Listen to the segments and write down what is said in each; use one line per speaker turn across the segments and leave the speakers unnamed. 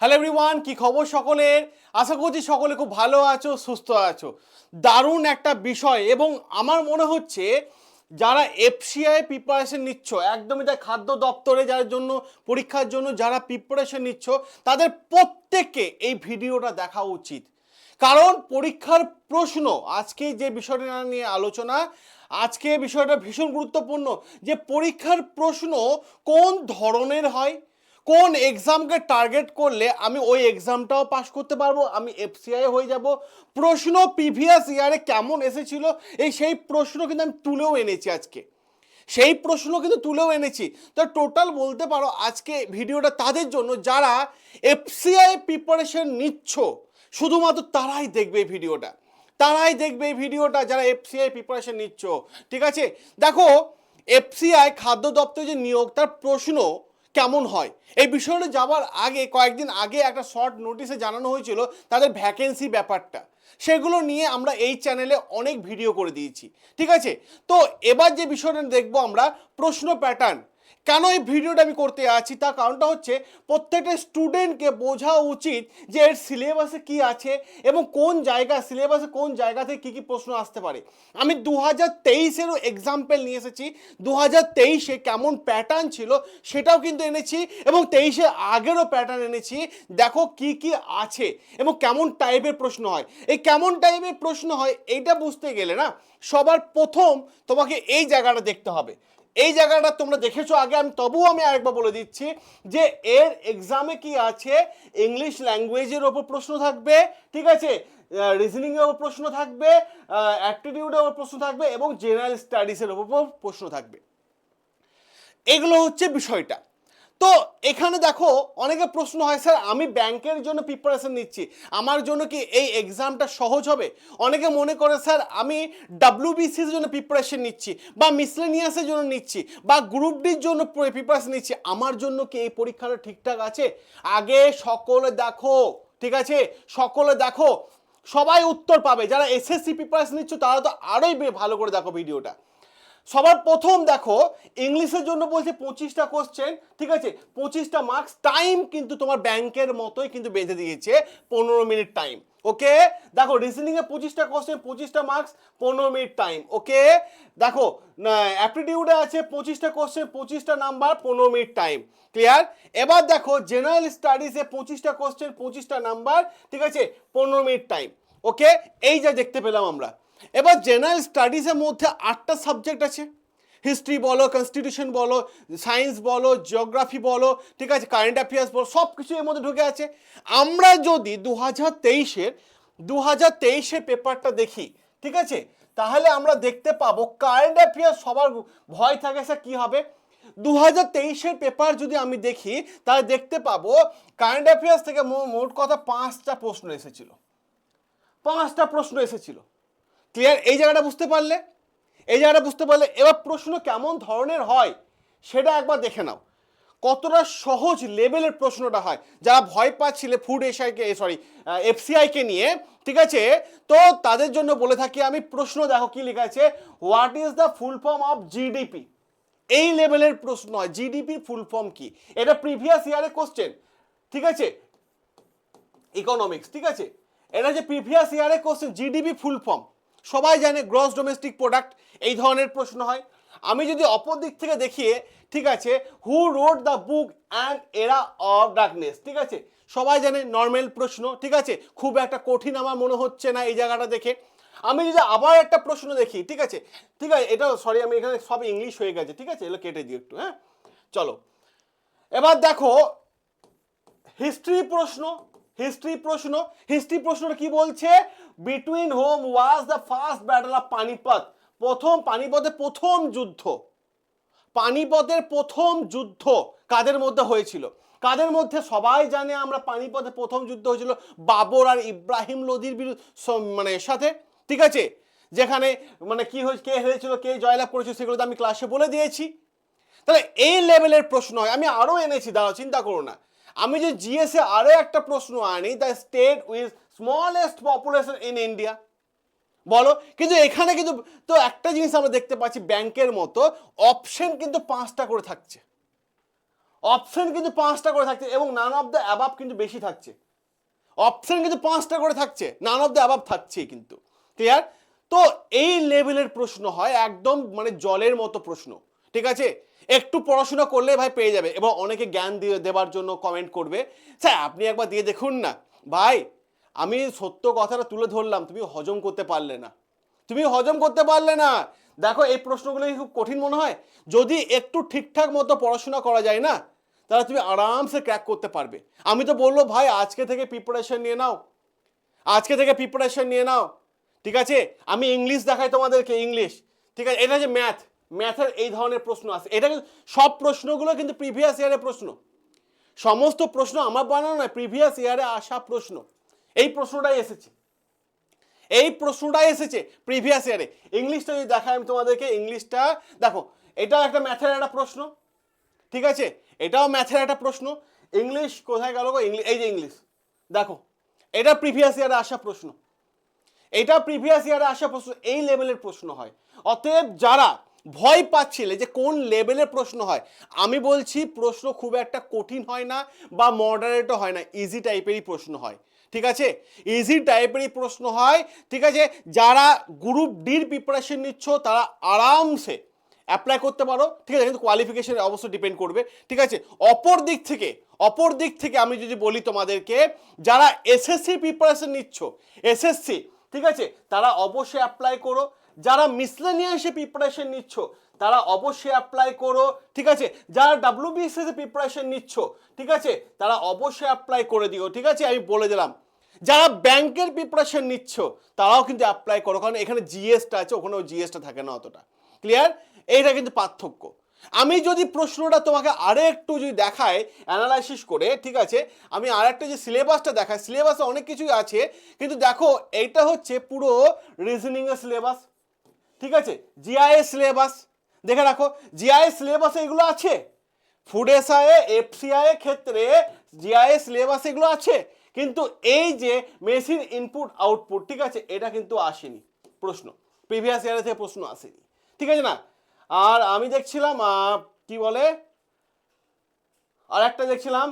Hello everyone কি খবর সকলের? আশা করছি সকলে খুব ভালো আছো, সুস্থ আছো। দারুণ একটা বিষয় এবং আমার মনে হচ্ছে যারা এফসিআই প্রিপারেশন নিচ্ছ, একদমই তাই খাদ্য দপ্তরে যার জন্য, পরীক্ষার জন্য যারা প্রিপারেশন নিচ্ছ, তাদের প্রত্যেককে এই ভিডিওটা দেখা উচিত। কারণ পরীক্ষার প্রশ্ন, আজকে যে বিষয়টা নিয়ে আলোচনা, আজকে বিষয়টা ভীষণ গুরুত্বপূর্ণ যে পরীক্ষার প্রশ্ন কোন ধরনের হয় কোন এক্সামকে টার্গেট করলে আমি ওই এক্সামটাও পাস করতে পারব? আমি এফসিআই হয়ে যাব। প্রশ্ন প্রিভিয়াস ইয়ারে কেমন এসেছিল? এই সেই প্রশ্ন কিন্তু আমি তুলেও এনেছি আজকে। সেই প্রশ্ন কিন্তু তুলেও এনেছি। তো টোটাল বলতে পারো আজকে ভিডিওটা তাদের জন্য যারা এফসিআই প্রিপারেশন নিচ্ছ, শুধুমাত্র তারাই দেখবে এই ভিডিওটা তারাই দেখবে এই ভিডিওটা যারা এফসিআই প্রিপারেশন নিচ্ছ। ঠিক আছে? দেখো এফসিআই খাদ্য দপ্তর যে নিয়োগ, তার প্রশ্ন কেমন হয়? এই বিষয়টা যাওয়ার আগে, কয়েকদিন আগে একটা শর্ট নোটিশে জানানো হয়েছিল তাদের ভ্যাকেন্সি ব্যাপারটা। সেগুলো নিয়ে আমরা এই চ্যানেলে অনেক ভিডিও করে দিয়েছি। ঠিক আছে? তো এবার যে বিষয়টা দেখব আমরা, প্রশ্ন প্যাটার্ন কেন এই ভিডিওটা আমি করতে আছি তার কারণটা হচ্ছে প্রত্যেকটা স্টুডেন্টকে বোঝা উচিত যে এর সিলেবাসে কি আছে এবং কোন জায়গা সিলেবাসে কোন জায়গা থেকে কী কী প্রশ্ন আসতে পারে। আমি দু হাজার তেইশেরও এক্সাম্পল নিয়ে এসেছি। দু হাজার তেইশে কেমন প্যাটার্ন ছিল সেটাও কিন্তু এনেছি এবং তেইশে আগেরও প্যাটার্ন এনেছি। দেখো কি কি আছে এবং কেমন টাইপের প্রশ্ন হয়। এই কেমন টাইপের প্রশ্ন হয়, এইটা বুঝতে গেলে না সবার প্রথম তোমাকে এই জায়গাটা দেখতে হবে। এই জায়গাটা তোমরা দেখেছ, আগে আমি তবুও আমি আরেকবার বলে দিচ্ছি যে এর এক্সামে কি আছে? ইংলিশ ল্যাঙ্গুয়েজের ওপর প্রশ্ন থাকবে, ঠিক আছে? রিজনিং এর ওপর প্রশ্ন থাকবে অ্যাপটিটিউডের ওপর প্রশ্ন থাকবে এবং জেনারেল স্টাডিজের ওপর প্রশ্ন থাকবে। এগুলো হচ্ছে বিষয়টা। তো এখানে দেখো অনেকে প্রশ্ন হয়, স্যার, আমি ব্যাংকের জন্য প্রিপারেশন নিচ্ছি। আমার জন্য কি এই এক্সামটা সহজ হবে? অনেকে মনে করে, স্যার, আমি ডাব্লিউবিসির জন্য প্রিপারেশন নিচ্ছি বা মিসলেনিয়াসের জন্য নিচ্ছি বা গ্রুপ ডির জন্য প্রিপারেশন নিচ্ছি। আমার জন্য কি এই পরীক্ষাটা ঠিকঠাক আছে? আগে সকলে দেখো, ঠিক আছে? সকলে দেখো। সবাই উত্তর পাবে। যারা এসএসসি প্রিপারেশন নিচ্ছ, তারা তো আরোই ভালো করে দেখো ভিডিওটা সবার প্রথম দেখো ইংলিশের জন্য বলছে পঁচিশটা কোশ্চেন ঠিক আছে? পঁচিশটা মার্কস টাইম কিন্তু তোমার ব্যাংকের মতোই কিন্তু বেঁধে দিয়েছে, পনেরো মিনিট টাইম ওকে দেখো রিজনিং এ পঁচিশটা কোশ্চেন পঁচিশটা মার্কস পনেরো মিনিট টাইম ওকে দেখো অ্যাপটিটিউডে আছে পঁচিশটা কোশ্চেন পঁচিশটা নাম্বার পনেরো মিনিট টাইম ক্লিয়ার এবার দেখো জেনারেল স্টাডিজে পঁচিশটা কোশ্চেন পঁচিশটা নাম্বার ঠিক আছে? পনেরো মিনিট টাইম ওকে এই যা দেখতে পেলাম আমরা। এবার জেনারেল স্টাডিজের মধ্যে আটটা সাবজেক্ট আছে। হিস্ট্রি বলো কনস্টিটিউশন বলো সায়েন্স বলো জিওগ্রাফি বলো, ঠিক আছে কারেন্ট অ্যাফেয়ার্স বলো সব কিছু এর মধ্যে ঢুকে আছে। আমরা যদি দু হাজার তেইশের দু হাজার তেইশের পেপারটা দেখি, ঠিক আছে, তাহলে আমরা দেখতে পাবো কারেন্ট অ্যাফেয়ার্স সবার ভয় থাকে স্যার কী হবে? দু হাজার তেইশের পেপার যদি আমি দেখি, তাহলে দেখতে পাবো কারেন্ট অ্যাফেয়ার্স থেকে মোট কথা পাঁচটা প্রশ্ন এসেছিল। পাঁচটা প্রশ্ন এসেছিল। ক্লিয়ার? এই জায়গাটা বুঝতে পারলে? এই জায়গাটা বুঝতে পারলে? এবার প্রশ্ন কেমন ধরনের হয় সেটা একবার দেখে নাও। কতটা সহজ লেভেলের প্রশ্নটা হয়। যারা ভয় পাচ্ছিলে ফুড এসআইকে সরি এফসিআইকে নিয়ে, ঠিক আছে? তো তাদের জন্য বলে থাকি, আমি প্রশ্ন দেখো কি লেখা আছে। What is the full form of GDP এই লেভেলের প্রশ্ন হয়। জিডিপি ফুল ফর্ম কি? এটা প্রিভিয়াস ইয়ারে কোশ্চেন ঠিক আছে? ইকোনমিক্স ঠিক আছে? এটা যে প্রিভিয়াস ইয়ারে কোশ্চেন জিডিপি ফুল ফর্ম সবাই জানে গ্রস ডোমেস্টিক প্রোডাক্ট এই ধরনের প্রশ্ন হয়। আমি যদি অপর দিক থেকে দেখিয়ে, ঠিক আছে who wrote the book an era of darkness ঠিক আছে? সবাই জানে নর্মাল প্রশ্ন, ঠিক আছে? খুব একটা কঠিন আমার মনে হচ্ছে না এই জায়গাটা দেখে। আমি যদি আবার একটা প্রশ্ন দেখি, ঠিক আছে? ঠিক আছে এটা সরি আমি এখানে সব ইংলিশ হয়ে গেছে, ঠিক আছে? এগুলো কেটে দিই একটু হ্যাঁ? চলো। এবার দেখো হিস্ট্রি প্রশ্ন হিস্ট্রি প্রশ্ন হিস্ট্রি প্রশ্নটা কি বলছে? Between whom was the first battle of Panipat প্রথম পানিপথের প্রথম যুদ্ধ। পানিপথের প্রথম যুদ্ধ কাদের মধ্যে হয়েছিল? কাদের মধ্যে সবাই জানে আমরা পানিপথে প্রথম যুদ্ধ হয়েছিল বাবর আর ইব্রাহিম লোদির বিরুদ্ধে মানে সাথে, ঠিক আছে? যেখানে মানে কি হয়েছে, কে হয়েছিল কে জয়লাভ করেছিল সেগুলো তো আমি ক্লাসে বলে দিয়েছি। তাহলে এই লেভেলের প্রশ্ন হয়। আমি আরও এনেছি, দাঁড়াও, চিন্তা করো না। আমি যে জিএসে আরও একটা প্রশ্ন আনি the state with smallest population in India বলো, কিন্তু এখানে কিন্তু, তো একটা জিনিস আমরা দেখতে পাচ্ছি ব্যাংকের মতো অপশন কিন্তু পাঁচটা করে থাকছে। অপশন কিন্তু পাঁচটা করে থাকছে এবং নান অফ দ্য অ্যাবাব কিন্তু বেশি থাকছে। অপশন কিন্তু পাঁচটা করে থাকছে নান অফ দ্য অ্যাবাব থাকছে কিন্তু। ক্লিয়ার তো এই লেভেলের প্রশ্ন হয়, একদম মানে জলের মতো প্রশ্ন। ঠিক আছে? একটু পড়াশোনা করলে ভাই পেয়ে যাবে এবং অনেকে জ্ঞান দিয়ে দেওয়ার জন্য কমেন্ট করবে। স্যার, আপনি একবার দিয়ে দেখুন না। ভাই, আমি সত্য কথাটা তুলে ধরলাম, তুমি হজম করতে পারলে না। তুমি হজম করতে পারলে না। দেখো, এই প্রশ্নগুলো খুব কঠিন মনে হয়? যদি একটু ঠিকঠাক মতো পড়াশোনা করা যায় না, তাহলে তুমি আরামসে ক্র্যাক করতে পারবে। আমি তো বলল ভাই, আজকে থেকে প্রিপারেশন নিয়ে নাও। আজকে থেকে প্রিপারেশন নিয়ে নাও। ঠিক আছে? আমি ইংলিশ দেখাই তোমাদেরকে ইংলিশ ঠিক আছে? এটা যে ম্যাথ ম্যাথের এই ধরনের প্রশ্ন আছে। এটা সব প্রশ্নগুলো কিন্তু প্রিভিয়াস ইয়ারের প্রশ্ন। সমস্ত প্রশ্ন আমার বানানো নয় প্রিভিয়াস ইয়ারে আসা প্রশ্ন। এই প্রশ্নটাই এসেছে। এই প্রশ্নটাই এসেছে প্রিভিয়াস ইয়ারে ইংলিশটা যদি দেখাই আমি তোমাদেরকে, ইংলিশটা, দেখো, এটাও একটা ম্যাথের একটা প্রশ্ন, ঠিক আছে? এটাও ম্যাথের একটা প্রশ্ন। ইংলিশ কোথায় গেল ইংলিশ এই যে ইংলিশ, দেখো, এটা প্রিভিয়াস ইয়ারে আসা প্রশ্ন। এটা প্রিভিয়াস ইয়ারে আসা প্রশ্ন, এই লেভেলের প্রশ্ন হয়। অতএব যারা ভয় পাচ্ছিলে যে কোন লেভেলের প্রশ্ন হয়। আমি বলছি প্রশ্ন খুব একটা কঠিন হয় না বা মডারেটও হয় না ইজি টাইপেরই প্রশ্ন হয়। ঠিক আছে? ইজি টাইপেরই প্রশ্ন হয়। ঠিক আছে? যারা গ্রুপ ডির প্রিপারেশন নিচ্ছ, তারা আরামসে অ্যাপ্লাই করতে পারো। ঠিক আছে? কিন্তু কোয়ালিফিকেশনে অবশ্যই ডিপেন্ড করবে। ঠিক আছে? অপর দিক থেকে, অপর দিক থেকে আমি যদি বলি তোমাদেরকে, যারা এসএসসি প্রিপারেশন নিচ্ছ এসএসসি ঠিক আছে? তারা অবশ্যই অ্যাপ্লাই করো। যারা মিসলেনিয়াসে প্রিপারেশন নিচ্ছ, তারা অবশ্যই অ্যাপ্লাই করো, ঠিক আছে? যারা ডাব্লিউবিএসএস প্রিপারেশন নিচ্ছ, ঠিক আছে? তারা অবশ্যই অ্যাপ্লাই করে দিও, ঠিক আছে? আমি বলে দিলাম। যারা ব্যাংকের প্রিপারেশন নিচ্ছ, তারাও কিন্তু অ্যাপ্লাই করো, কারণ এখানে জিএসটা আছে, ওখানেও জিএসটা থাকে না অতটা। ক্লিয়ার এইটা কিন্তু পার্থক্য। আমি যদি প্রশ্নটা তোমাকে আরও একটু যদি দেখায় অ্যানালাইসিস করে, ঠিক আছে? আমি আর একটা যে সিলেবাসটা দেখাই সিলেবাসে অনেক কিছুই আছে, কিন্তু দেখো, এইটা হচ্ছে পুরো রিজনিংয়ের সিলেবাস ঠিক আছে? জিআইএস সিলেবাস দেখে রাখো জিআইএস সিলেবাসে এগুলো আছে। ফুড এসআইএ এফসিআই ক্ষেত্রে জিআইএস সিলেবাস এগুলো আছে। কিন্তু এই যে মেশিন ইনপুট আউটপুট ঠিক আছে? এটা কিন্তু আসেনি। প্রশ্ন। প্রিভিয়াস ইয়ারে থেকে প্রশ্ন আসেনি। ঠিক আছে না? আর আমি দেখছিলাম কি বলে? আর একটা দেখছিলাম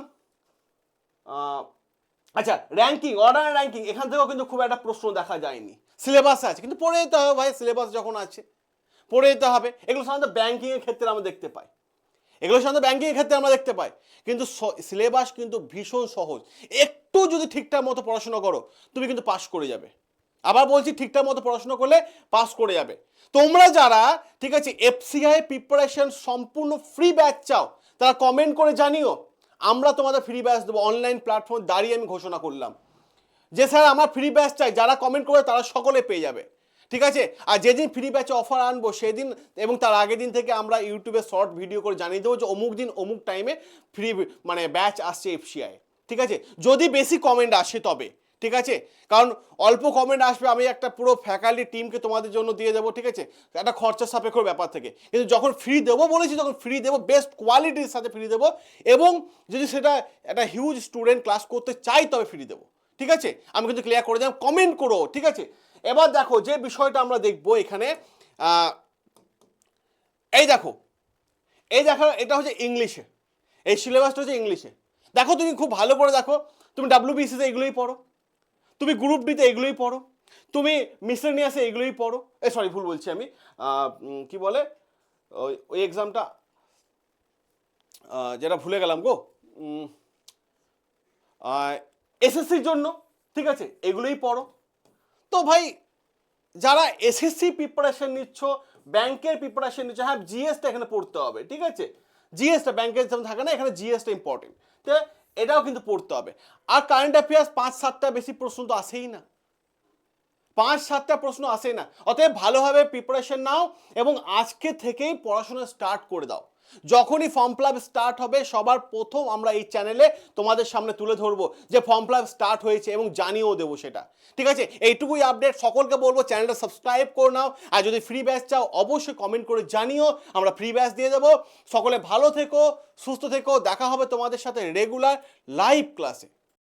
আচ্ছা র্যাঙ্কিং অর্ডার র্যাঙ্কিং এখান থেকেও কিন্তু খুব একটা প্রশ্ন দেখা যায়নি। সিলেবাস আছে, কিন্তু পড়ে যেতে হবে ভাই, সিলেবাস যখন আছে, পড়ে যেতে হবে। এগুলো সাধারণত ব্যাঙ্কিংয়ের ক্ষেত্রে আমরা দেখতে পাই। এগুলো সাধারণত ব্যাঙ্কিংয়ের ক্ষেত্রে আমরা দেখতে পাই। কিন্তু সিলেবাস কিন্তু ভীষণ সহজ। একটু যদি ঠিকঠাক মতো পড়াশোনা করো, তুমি কিন্তু পাস করে যাবে। আবার বলছি ঠিকঠাক মতো পড়াশোনা করলে পাস করে যাবে। তোমরা যারা, ঠিক আছে এফসিআই প্রিপারেশন সম্পূর্ণ ফ্রি ব্যাচ চাও, তারা কমেন্ট করে জানিও। আমরা তোমাদের ফ্রি ব্যাচ দেবো। অনলাইন প্ল্যাটফর্ম দাঁড়িয়ে আমি ঘোষণা করলাম। যে স্যার আমার ফ্রি ব্যাচ চাই, যারা কমেন্ট করবে তারা সকলে পেয়ে যাবে। ঠিক আছে? আর যেদিন ফ্রি ব্যাচে অফার আনব, সেদিন এবং তার আগের দিন থেকে আমরা ইউটিউবে শর্ট ভিডিও করে জানিয়ে দেবো যে অমুক দিন, অমুক টাইমে ফ্রি মানে ব্যাচ আসছে এফসিআই ঠিক আছে? যদি বেশি কমেন্ট আসে তবে। ঠিক আছে? কারণ অল্প কমেন্ট আসবে, আমি একটা পুরো ফ্যাকাল্টি টিমকে তোমাদের জন্য দিয়ে দেবো, ঠিক আছে? একটা খরচা সাপেক্ষ ব্যাপার থেকে। কিন্তু যখন ফ্রি দেবো বলেছি, তখন ফ্রি দেবো বেস্ট কোয়ালিটির সাথে ফ্রি দেবো এবং যদি সেটা একটা হিউজ স্টুডেন্ট ক্লাস করতে চাই, তবে ফ্রি দেবো। ঠিক আছে? আমি কিন্তু ক্লিয়ার করে দিলাম কমেন্ট করো, ঠিক আছে? এবার দেখো যে বিষয়টা আমরা দেখব এখানে এই দেখো এই দেখো, এটা হচ্ছে ইংলিশে, এই সিলেবাসটা হচ্ছে ইংলিশে। দেখো তুমি খুব ভালো করে দেখো, তুমি ডাব্লিউবিসিতে এগুলোই পড়ো, তুমি গ্রুপ ডিতে এগুলোই পড়ো, তুমি মিসলেনিয়াসে এগুলোই পড়ো, এ সরি ভুল বলছি আমি কি বলে, ওই ওই এক্সামটা যেটা ভুলে গেলাম গো এসএসসির জন্য, ঠিক আছে? এগুলোই পড়ো। তো ভাই, যারা এসএসসি প্রিপারেশন নিচ্ছ ব্যাংকের প্রিপারেশন নিচ্ছ হ্যাঁ জিএসটা এখানে পড়তে হবে, ঠিক আছে? জিএসটা ব্যাংকের যেমন থাকে না, এখানে জিএসটা ইম্পর্টেন্ট তো এটাও কিন্তু পড়তে হবে। আর কারেন্ট অ্যাফেয়ার্স পাঁচ সাতটা বেশি প্রশ্ন তো আসেই না। পাঁচ সাতটা প্রশ্ন আসে না। অতএব ভালোভাবে প্রিপারেশন নাও এবং আজকে থেকেই পড়াশোনা স্টার্ট করে দাও। যখনই ফর্ম ফিল স্টার্ট হবে, সবার প্রথম আমরা এই চ্যানেলে তোমাদের সামনে তুলে ধরবো যে ফর্ম ফিল স্টার্ট হয়েছে এবং জানিয়েও দেবো সেটা। ঠিক আছে? এইটুকুই আপডেট সকলকে বলব চ্যানেলটা সাবস্ক্রাইব করে নাও। আর যদি ফ্রি ব্যাচ চাও, অবশ্যই কমেন্ট করে জানিও। আমরা ফ্রি ব্যাচ দিয়ে দেবো। সকলে ভালো থেকো, সুস্থ থেকো। দেখা হবে তোমাদের সাথে রেগুলার লাইভ ক্লাসে